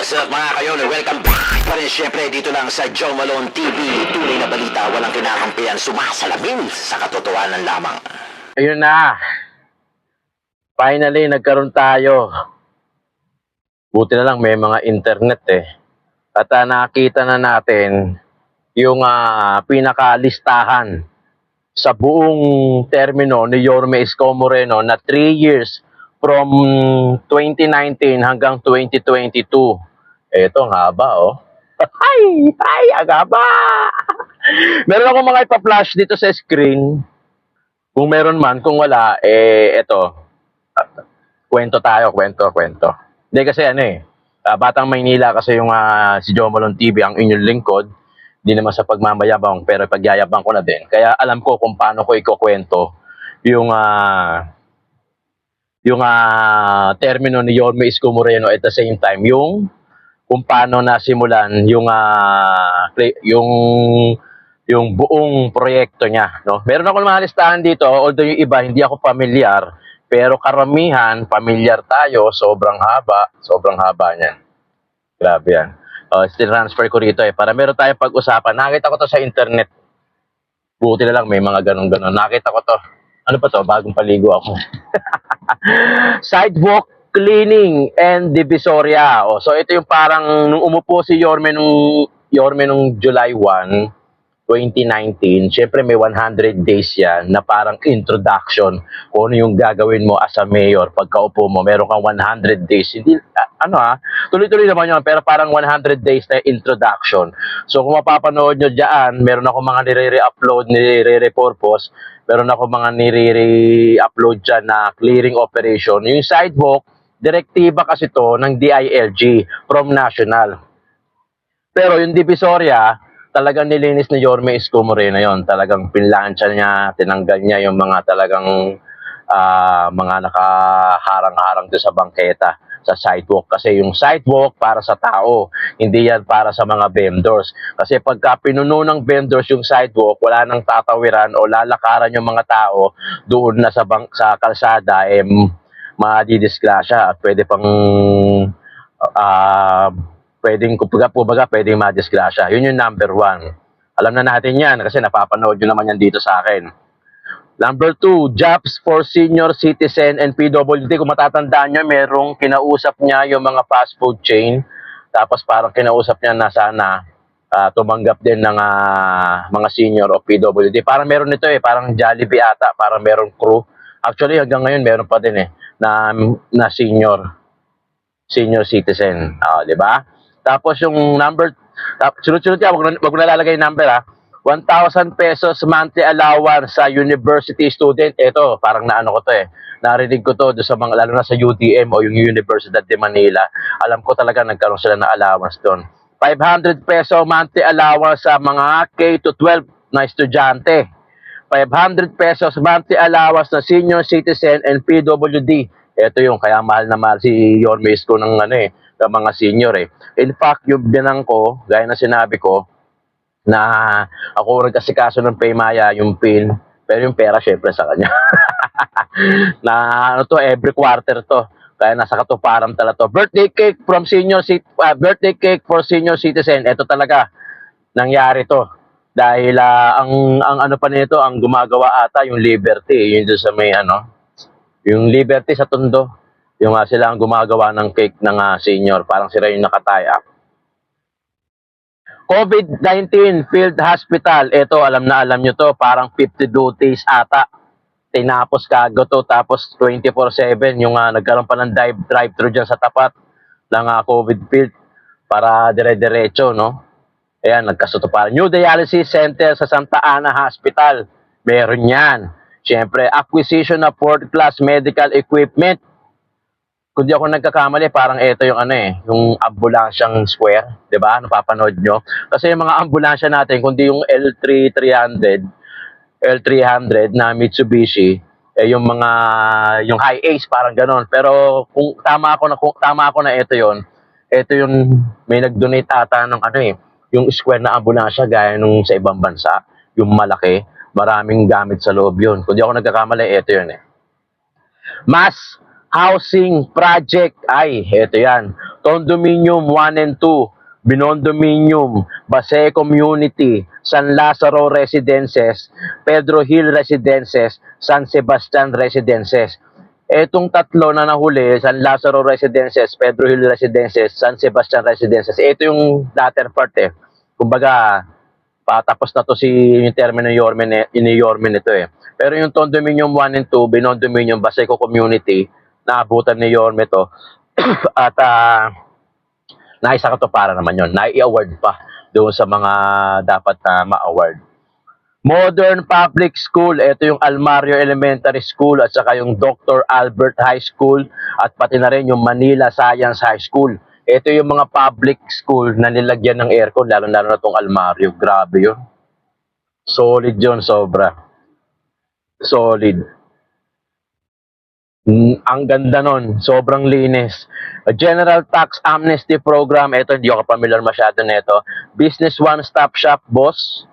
what's up mga kayon? Welcome back pa rin syempre dito lang sa Joe Malone TV. Tunay na balita, walang kinakampihan, sumasalamin sa katotohanan lamang. Ayun na. Finally, nagkaroon tayo. Buti na lang may mga internet eh. At ah, nakita na natin yung ah, pinakalistahan sa buong termino ni Yorme Isko Moreno na 3 years from 2019 hanggang 2022. Eto, ang haba oh. Ay, ay, ang haba! Meron ako mga ipa-flash dito sa screen. Kung meron man, kung wala, eh, eto. Kwento tayo, kwento, kwento. Hindi kasi ano eh, ah, Batang Maynila kasi yung ah, si Joe Malone TV ang inyong lingkod. Hindi naman sa pagmamayabang, pero pagyayabang ko na din. Kaya alam ko kung paano ko ikukwento yung ah, yung ah, termino ni Yorme Isko Moreno at the same time yung kung paano nasimulan yung play- yung yung buong proyekto niya, no? Meron ako mga listahan dito, although yung iba hindi ako familiar, pero karamihan familiar tayo, sobrang haba, sobrang haba niyan. Grabe yan. Uh, transfer ko rito eh, para meron tayong pag-usapan. Nakita ko to sa internet. Buti na lang, may mga ganun-ganun. Nakita ko to. Ano pa to? Bagong paligo ako. Sidewalk cleaning and divisoria. O, so ito yung parang nung umupo si Yorme nung Yorme nung July 1, 2019, syempre may 100 days yan na parang introduction kung ano yung gagawin mo as a mayor pagkaupo mo. Meron kang 100 days. Hindi, ah, ano ha, tuloy-tuloy naman yun, pero parang 100 days na introduction. So kung mapapanood nyo dyan, meron ako mga nire-re-upload, nire-repurpose, meron ako mga nire-upload dyan na clearing operation. Yung sidewalk, direktiba kasi to ng DILG from national. Pero yung Divisoria, talagang nilinis ni Yorme Isko Moreno yon Talagang pinlansya niya, tinanggal niya yung mga talagang ah, mga nakaharang-harang doon sa bangketa sa sidewalk. Kasi yung sidewalk para sa tao hindi yan para sa mga vendors. Kasi pagka pinuno ng vendors yung sidewalk wala nang tatawiran o lalakaran yung mga tao doon na sa bang, sa kalsada eh madidisgrasya at pwede pang ah pwedeng kumbaga kumbaga pwedeng madisgrasya. Yun yung number one. Alam na natin yan kasi napapanood nyo naman yan dito sa akin. Number two, jobs for senior citizen and PWD. Kung matatandaan nyo, merong kinausap niya yung mga fast food chain. Tapos parang kinausap niya na sana ah, tumanggap din ng ah, mga senior o PWD. Parang meron nito eh, parang Jollibee ata, parang meron crew. Actually, hanggang ngayon meron pa din eh, na, na senior senior citizen. Ah, di ba? Tapos yung number, sunod-sunod yan, wag, wag mo nalalagay number ha. 1,000 pesos monthly allowance sa university student. Ito, parang naano ko to eh. Narinig ko to do sa mga, lalo na sa UTM o yung Universidad de Manila. Alam ko talaga nagkaroon sila ng allowance doon. 500 peso monthly allowance sa mga K to 12 na estudyante. 500 pesos monthly allowance na senior citizen and PWD. Ito yung kaya mahal na mahal si Yorme Isko ng ano eh, ng mga senior eh. In fact, yung binang ko, gaya na sinabi ko, na ako rin kasi kaso ng Paymaya, yung PIN, pero yung pera syempre sa kanya. na ano to, every quarter to. Kaya nasa katuparan talaga to. Birthday cake from senior ah, birthday cake for senior citizen. Ito talaga nangyari to. Dahil ah, ang ang ano pa nito, ang gumagawa ata yung Liberty, yung doon sa may ano, yung Liberty sa Tondo. Yung ah, sila ang gumagawa ng cake ng ah, senior, parang sila yung nakataya. COVID-19 Field Hospital. Ito, alam na alam nyo to, parang 50 duties ata. Tinapos kago to, tapos 24-7, yung ah, nagkaroon pa ng drive, drive-thru dyan sa tapat ng ah, COVID field para dire-diretso, no? Ayan, nagkasutuparan. New Dialysis Center sa Santa Ana Hospital. Meron yan. Siyempre, acquisition of world-class medical equipment. Kung di ako nagkakamali, parang ito yung ano eh, yung ambulansyang square, ba? Napapanood nyo. Kasi yung mga ambulansya natin, kundi yung L3300, L300 na Mitsubishi, eh yung mga yung high ace parang ganon. Pero kung tama ako na kung tama ako na ito yon, ito yung may nag-donate ata ng ano eh, yung square na ambulansya gaya nung sa ibang bansa, yung malaki, maraming gamit sa loob yun. Kung di ako nagkakamali, ito yun eh. Mass housing project. Ay, eto yan. Condominium 1 and 2, Binondominium, Base Community, San Lazaro Residences, Pedro Hill Residences, San Sebastian Residences. Etong tatlo na nahuli, San Lazaro Residences, Pedro Hill Residences, San Sebastian Residences. Ito yung latter part eh. Kumbaga, patapos na to si yung termino ni Yorme, ni- ni Yorme nito eh. Pero yung Condominium 1 and 2, Binondominium, Baseco Community, naabutan ni Yorme to. At ah, naisa ka to para naman yon Nai-award pa doon sa mga dapat na ma-award. Modern Public School, ito yung Almario Elementary School at saka yung Dr. Albert High School at pati na rin yung Manila Science High School. Ito yung mga public school na nilagyan ng aircon, lalo-lalo na itong Almario. Grabe yun. Solid yun, sobra. Solid. Mm, ang ganda nun. Sobrang linis. General Tax Amnesty Program. Ito, hindi ako familiar masyado nito. Business One Stop Shop, boss.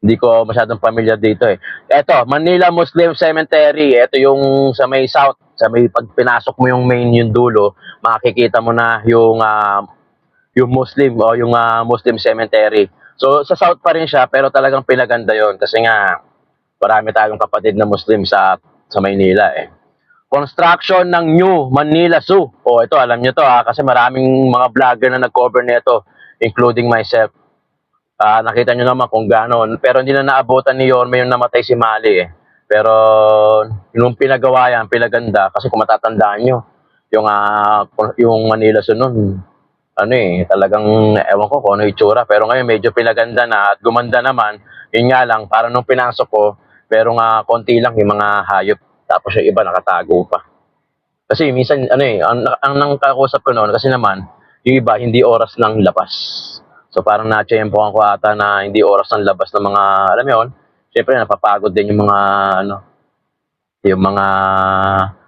Hindi ko masyadong familiar dito eh. Ito, Manila Muslim Cemetery. Ito yung sa may south. Sa may pag pinasok mo yung main yung dulo, makikita mo na yung ah, yung Muslim o yung ah, Muslim Cemetery. So sa south pa rin siya pero talagang pinaganda yon kasi nga marami tayong kapatid na Muslim sa sa Maynila eh. Construction ng New Manila Zoo. O ito, alam nyo to ha, kasi maraming mga vlogger na nag-cover nito, including myself. Ah, nakita nyo naman kung gano'n. Pero hindi na naabutan ni Yorme yung namatay si Mali eh. Pero yung pinagawa yan, pinaganda, kasi kung matatandaan nyo, yung, ah, yung Manila nun, ano eh, talagang ewan ko kung ano itsura. Pero ngayon medyo pinaganda na at gumanda naman. Yun nga lang, para nung pinasok ko, pero nga konti lang yung mga hayop. Tapos yung iba nakatago pa. Kasi minsan, ano eh, ang, ang nangkakusap ko noon, kasi naman, yung iba, hindi oras ng labas. So parang na-tsempohan ko ata na hindi oras ng labas ng mga, alam mo yun, syempre napapagod din yung mga, ano, yung mga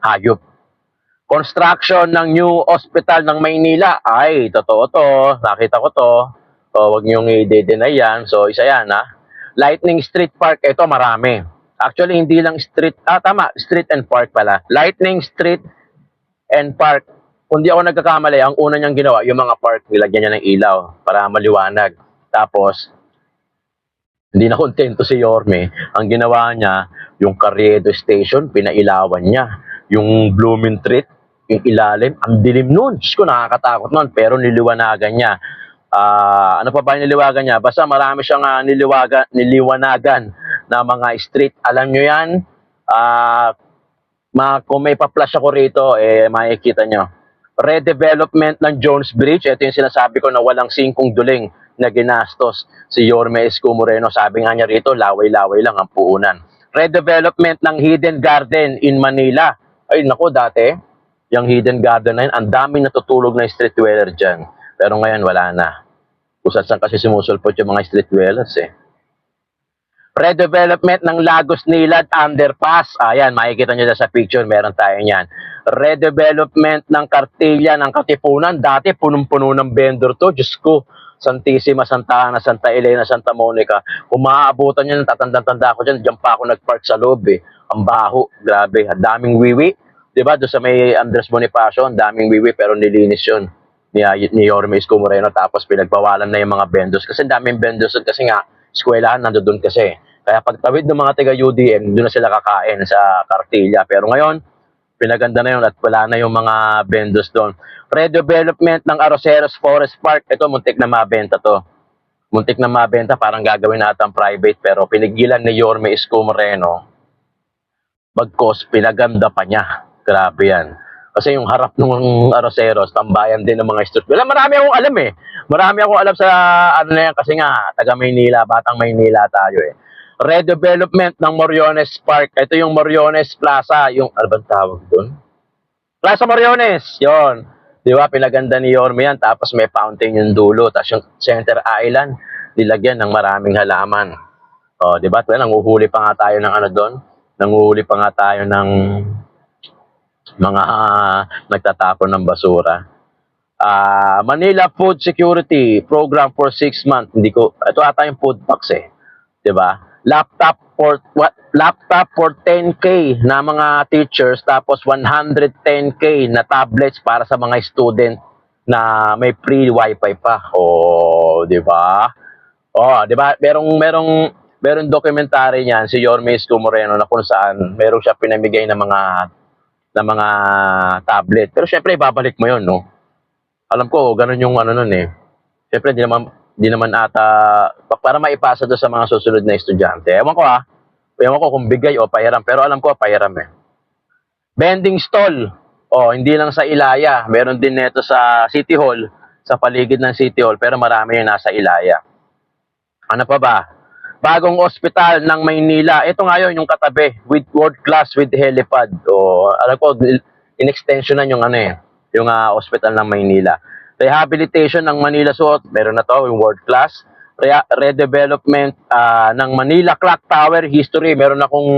hayop. Construction ng new hospital ng Maynila. Ay, totoo to. Nakita ko to. O, wag niyong i-deny yan. So, isa yan, ha. Lightning Street Park, ito marami. Actually, hindi lang street, ah, tama, street and park pala. Lightning Street and Park. Kung di ako nagkakamali, ang una niyang ginawa, yung mga park, nilagyan niya ng ilaw para maliwanag. Tapos, hindi na kontento si Yorme. Ang ginawa niya, yung Carriedo Station, pinailawan niya. Yung Blooming Treat, yung ilalim, ang dilim nun. Diyos ko, nakakatakot nun. Pero niliwanagan niya. Ah, ano pa ba yung niliwagan niya? Basta marami siyang ah, niliwaga, niliwanagan na mga street. Alam niyo yan? Ah, ma, kung may pa-flash ako rito, eh, makikita nyo. Redevelopment ng Jones Bridge. Ito yung sinasabi ko na walang singkong duling na ginastos si Yorme Esco Moreno. Sabi nga niya rito, laway-laway lang ang puunan. Redevelopment ng Hidden Garden in Manila. Ay, nako dati, yung Hidden Garden na yun, ang daming natutulog na street dweller dyan. Pero ngayon, wala na. Kung saan kasi sumusulpot yung mga street dwellers eh. Redevelopment ng Lagos Nilad Underpass. Ayan, makikita nyo sa picture, meron tayo niyan. Redevelopment ng Kartilya ng Katipunan. Dati, punong-puno ng vendor to. Diyos ko, Santissima, Santa Ana, Santa Elena, Santa Monica. Kung maaabutan nyo, tatanda-tanda ko dyan, dyan pa ako nag-park sa loob eh. Ang baho, grabe. Ang daming wiwi. Diba, doon sa may Andres Bonifacio, ang daming wiwi, pero nilinis yun ni, ni Yorme Isko Moreno. Tapos pinagbawalan na yung mga vendors. Kasi daming vendors kasi nga, eskwelahan nandoon kasi. Kaya pagtawid ng mga taga UDM, doon na sila kakain sa Cartilla. Pero ngayon, pinaganda na yun at wala na yung mga vendors doon. Redevelopment ng Aroseros Forest Park. Ito, muntik na mabenta to. Muntik na mabenta, parang gagawin natin private. Pero pinigilan ni Yorme Isko Moreno. Bagkos, pinaganda pa niya. Grabe yan. Kasi yung harap ng Aroseros, tambayan din ng mga street. Wala, marami akong alam eh. Marami akong alam sa ano na yan kasi nga, taga Maynila, batang Maynila tayo eh. Redevelopment ng Moriones Park. Ito yung Moriones Plaza. Yung, ano bang tawag doon? Plaza Moriones. Yon. Di ba, pinaganda ni Yorme yan. Tapos may fountain yung dulo. Tapos yung center island, nilagyan ng maraming halaman. O, di ba? Nanguhuli pa nga tayo ng ano doon. Nanguhuli pa nga tayo ng mga ah, nagtatapon ng basura. Ah, Manila Food Security Program for 6 months. Hindi ko ito ata yung food box eh. ba? Laptop for what laptop for 10k na mga teachers tapos 110k na tablets para sa mga student na may free wifi pa. Oh, 'di ba? Oh, 'di ba? Merong merong merong documentary niyan si Yorme Isko Moreno na kung saan meron siya pinamigay ng mga ng mga tablet. Pero syempre babalik mo 'yon, no? Alam ko ganun yung ano nun eh. Syempre di naman di naman ata pa- para maipasa do sa mga susunod na estudyante. Ewan ko ah. Ewan ko kung bigay o pahiram. Pero alam ko, pahiram eh. Vending stall. Oh, hindi lang sa Ilaya. Meron din neto sa City Hall. Sa paligid ng City Hall. Pero marami yung nasa Ilaya. Ano pa ba? Bagong ospital ng Maynila. Ito nga yun, yung katabi. With world class with helipad. O, alam ko, in-extension na yung ano eh. Yung ah, ospital ng Maynila. Rehabilitation ng Manila Suot. Meron na to, yung world class re- redevelopment ah, ng Manila Clock Tower history. Meron akong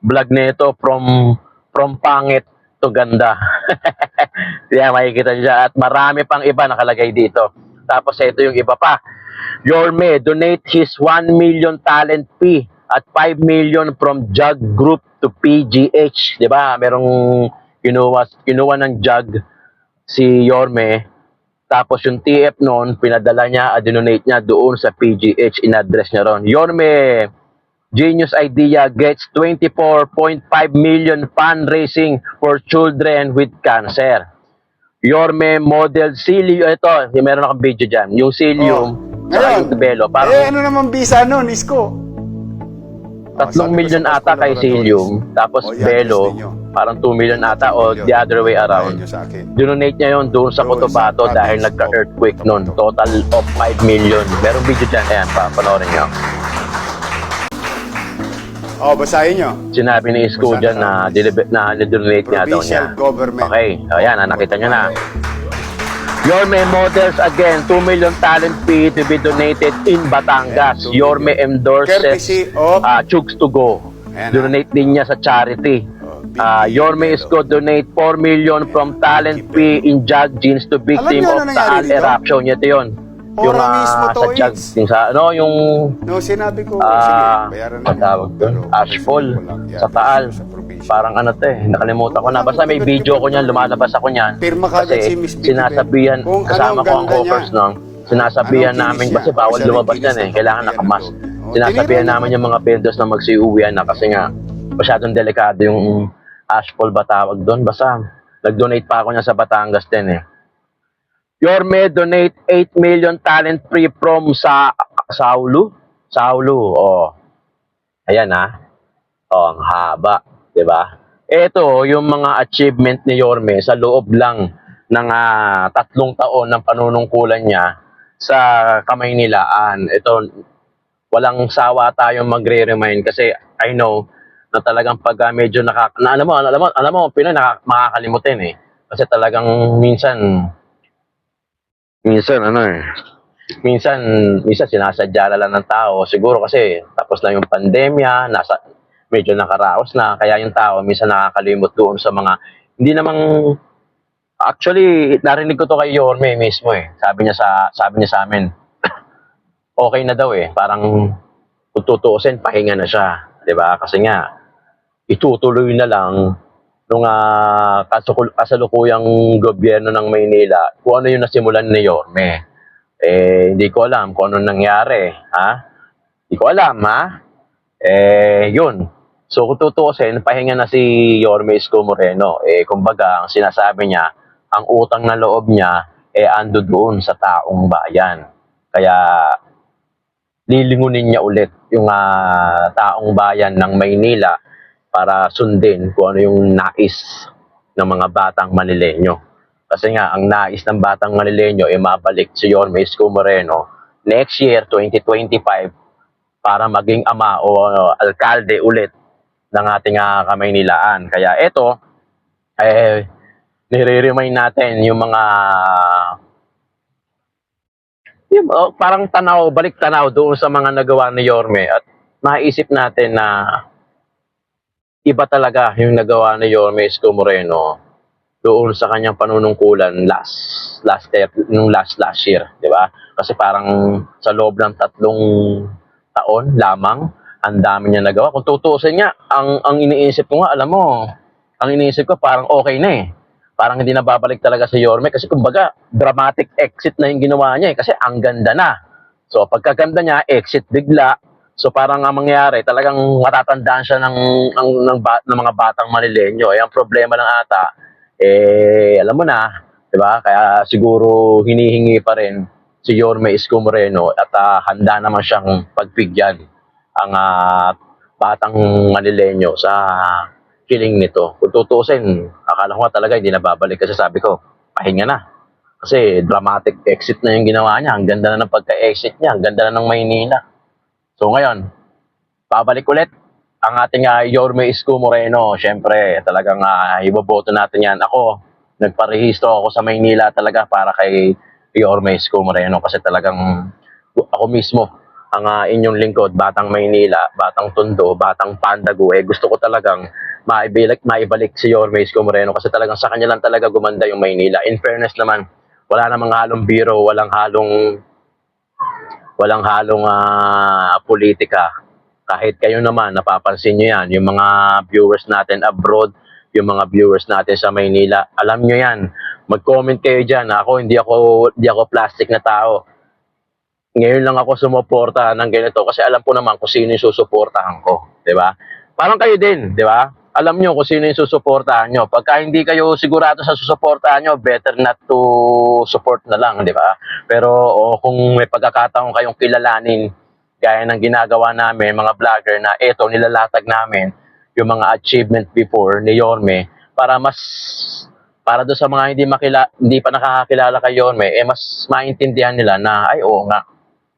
vlog nito from from pangit to ganda. Kaya makikita niyo. At marami pang iba nakalagay dito. Tapos ito yung iba pa. Yorme, donate his 1 million talent fee at 5 million from Jug Group to PGH. ba? Merong kinuha, kinuha ng Jug si Yorme tapos yung TF noon, pinadala niya, at dinonate niya doon sa PGH, in-address niya ron. Yorme, genius idea, gets 24.5 million fundraising for children with cancer. Yorme model Cilium, ito, meron akong video dyan, yung Cilium, Oh. Ngayon, yung Tibelo, eh, parang ano naman bisa nun, Isko? tatlong sabi ko sa ata kay Cilium, Laboratories. tapos Oh, yan, Belo, gusto niyo. parang 2 million ata, o the other way around. Nyo sa akin. Donate niya yon doon sa Doon Cotabato sa dahil province nagka-earthquake of noon. Cotabato. Total of 5 million. Merong video dyan. Ayan, pa, panoorin nyo. Oh, basahin nyo. Sinabi ni Isko Basta dyan na, na- deliver, na donate niya daw niya. Provincial government. Okay, ayan, ah, nakita nyo na. Yorme Models again, 2 million talent fee to be donated in Batangas. Ayan, 2 Yorme endorses of- uh, Chugs to Go. Ah. Donate din niya sa charity. Uh, Yorme deal. Isko donate 4 million from talent fee in Jug Jeans to victim of ano nangyari Taal eruption. Ito yun. Yung Ora mismo to, sa yung sa ano, yung No, sinabi ko, Ah, sige, bayaran na. ang tawag doon, ashfall sa Taal. Parang ano to eh, nakalimutan ko na. Basta may video ko niyan, lumalabas ako niyan. Pirma Kasi si Miss sinasabihan, kasama ko ang niya. no, sinasabihan namin, kasi bawal lumabas yan eh, ng kailangan kapiyan nakamas. ng loob. Oh, Sinasabihan namin yung mga vendors na magsiuwian na kasi nga, masyadong delikado yung ashfall ba tawag doon. Basta, nag-donate pa ako niya sa Batangas din eh. Yorme donate 8 million talent free from sa Saulu. Saulu, oh. Ayan ah. Oh, ang haba, 'di ba? Ito yung mga achievement ni Yorme sa loob lang ng ah, tatlong taon ng panunungkulan niya sa Kamaynilaan. Ito walang sawa tayong magre-remind kasi I know na talagang pag ah, medyo nakak na, alam mo alam mo alam mo Pinoy nakak makakalimutin eh kasi talagang minsan minsan ano eh. Minsan minsan sinasadya na lang ng tao. Siguro kasi tapos lang yung pandemya nasa medyo nakaraos na. Kaya yung tao minsan nakakalimot doon sa mga hindi namang actually narinig ko to kay Yorme mismo eh. Sabi niya sa sabi niya sa amin okay na daw eh. Parang kung tutuusin pahinga na siya. 'di ba? Kasi nga itutuloy na lang nung uh, kasalukuyang gobyerno ng Maynila kung ano yung nasimulan ni Yorme. Eh, hindi ko alam kung ano nangyari. Ha? Hindi ko alam, ha? Eh, yun. So, kung tutuusin, pahinga na si Yorme Isko Moreno. Eh, kumbaga, ang sinasabi niya, ang utang na loob niya, eh, ando doon sa taong bayan. Kaya, lilingunin niya ulit yung ah, taong bayan ng Maynila para sundin kung ano yung nais ng mga batang Manileño. Kasi nga, ang nais ng batang Manileño ay mabalik si Yorme Isko Moreno next year, 2025, para maging ama o ano, alkalde ulit ng ating uh, Kamaynilaan. Kaya ito, eh, nire-remind natin yung mga yung, oh, parang tanaw, balik tanaw doon sa mga nagawa ni Yorme at maisip natin na iba talaga yung nagawa ni Yorme Moreno doon sa kanyang panunungkulan last last step nung last last year, di ba? Kasi parang sa loob ng tatlong taon lamang Ang dami niya nagawa. Kung tutuusin niya, ang, ang iniisip ko nga, alam mo, ang iniisip ko parang okay na eh. Parang hindi na talaga si Yorme kasi kumbaga dramatic exit na yung ginawa niya eh kasi ang ganda na. So pagkaganda niya, exit bigla. So parang ang mangyayari, talagang matatandaan siya ng, ng, ng, ba- ng mga batang Manilenyo. Eh, ang problema lang ata, eh, alam mo na, di ba? Kaya siguro hinihingi pa rin si Yorme Isko Moreno at ah, handa naman siyang pagbigyan ang ah, batang Manilenyo sa killing nito. Kung tutusin, akala ko nga talaga hindi na babalik kasi sabi ko, pahinga na. Kasi dramatic exit na yung ginawa niya. Ang ganda na ng pagka-exit niya. Ang ganda na ng Maynila. So ngayon, babalik ulit ang ating uh, Yorme Isko Moreno. Siyempre, talagang uh, iboboto natin yan. Ako, nagparehistro ako sa Maynila talaga para kay Yorme Isko Moreno kasi talagang ako mismo ang ah, inyong lingkod, Batang Maynila, Batang Tondo, Batang Pandago, eh gusto ko talagang maibalik, maibalik si Yorme Isko Moreno kasi talagang sa kanya lang talaga gumanda yung Maynila. In fairness naman, wala namang halong biro, walang halong walang halong ah, politika. Kahit kayo naman, napapansin nyo yan, yung mga viewers natin abroad, yung mga viewers natin sa Maynila, alam nyo yan. Mag-comment kayo dyan. Ako, hindi ako, hindi ako plastic na tao. Ngayon lang ako sumuporta ng ganito kasi alam ko naman kung sino yung susuportahan ko. ba? Parang kayo din, di ba? Alam nyo kung sino yung susuportahan nyo. Pagka hindi kayo sigurado sa susuportahan nyo, better not to support na lang, di ba? Pero o kung may pagkakataon kayong kilalanin, gaya ng ginagawa namin, mga vlogger na eto, nilalatag namin yung mga achievement before ni Yorme para mas para do sa mga hindi makila, hindi pa nakakakilala kay Yorme, eh mas maintindihan nila na ay oo nga,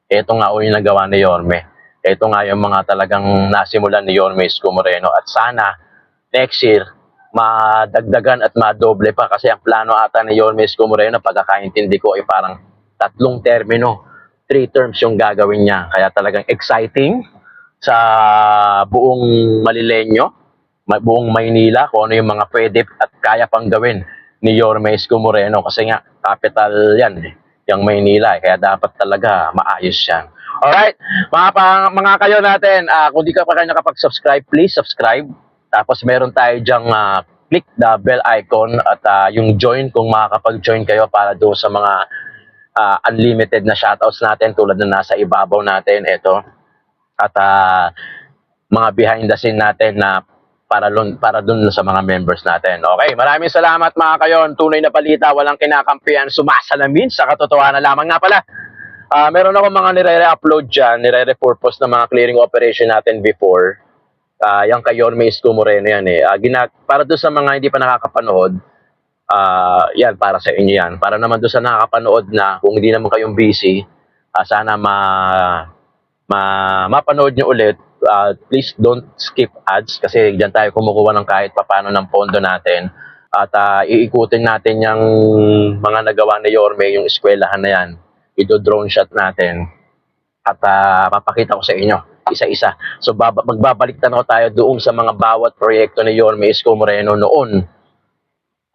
eto nga o yung nagawa ni Yorme. Ito nga yung mga talagang nasimulan ni Yorme Isko Moreno at sana next year madagdagan at madoble pa. Kasi ang plano ata ni Yorme Isko Moreno pagkakaintindi ko ay parang tatlong termino. Three terms yung gagawin niya. Kaya talagang exciting sa buong Malilenyo ma- buong Maynila kung ano yung mga pwede at kaya pang gawin ni Yorme Isko Moreno kasi nga capital yan eh, yung Maynila eh. kaya dapat talaga maayos yan. Alright, mga, mga kayo natin, ah, kung di ka pa kayo nakapag-subscribe, please subscribe. Tapos meron tayo dyang ah, click the bell icon at ah, yung join kung makakapag-join kayo para doon sa mga ah, unlimited na shoutouts natin tulad na nasa ibabaw natin ito. At ah, mga behind the scene natin na para lun, para dun sa mga members natin. Okay, maraming salamat mga kayon. Tunay na balita, walang kinakampihan, sumasalamin sa katotohanan lamang nga pala. Ah, meron ako mga nire-upload dyan, nire-repurpose na mga clearing operation natin before. Ah, yung kay Yorme Isko Moreno yan eh. Ah, gina- para doon sa mga hindi pa nakakapanood, ah, yan, para sa inyo yan. Para naman doon sa nakakapanood na, kung hindi naman kayong busy, ah, sana ma, ma, mapanood nyo ulit. Ah, please don't skip ads kasi diyan tayo kumukuha ng kahit papano ng pondo natin. At ah, iikutin natin yung mga nagawa ni Yorme, yung eskwelahan na yan. Ido-drone shot natin at ah, papakita ko sa inyo isa-isa. So baba, magbabalik tanaw tayo doon sa mga bawat proyekto ni Yorme Isko Moreno noon.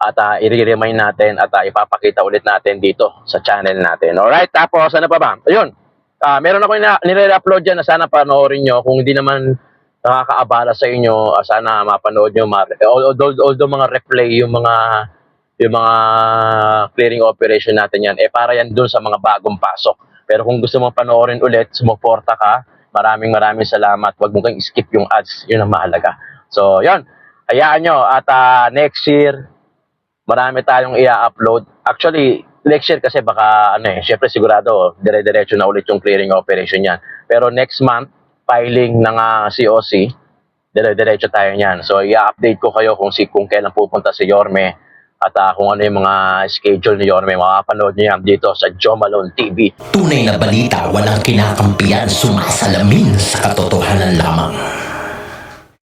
At uh, i-remind natin at ah, ipapakita ulit natin dito sa channel natin. Alright, tapos ano pa ba? Ayun, ah, meron ako na, nire-upload dyan na sana panoorin nyo. Kung hindi naman nakakaabala sa inyo, ah, sana mapanood nyo. Ma- although, although mga replay, yung mga yung mga clearing operation natin yan, eh para yan dun sa mga bagong pasok. Pero kung gusto mong panoorin ulit, sumuporta ka, maraming maraming salamat. Huwag mo kang skip yung ads, yun ang mahalaga. So, yun. Hayaan nyo. At ah, next year, marami tayong i-upload. Actually, next year kasi baka, ano eh, syempre sigurado, dire-diretso na ulit yung clearing operation yan. Pero next month, filing ng ah, COC, dire-diretso tayo niyan. So, i-update ko kayo kung si kung kailan pupunta si Yorme at ah, kung ano yung mga schedule ni Yorme. Makapanood niyo yan dito sa Joe Malone TV. Tunay na balita walang kinakampiyan sumasalamin sa katotohanan lamang.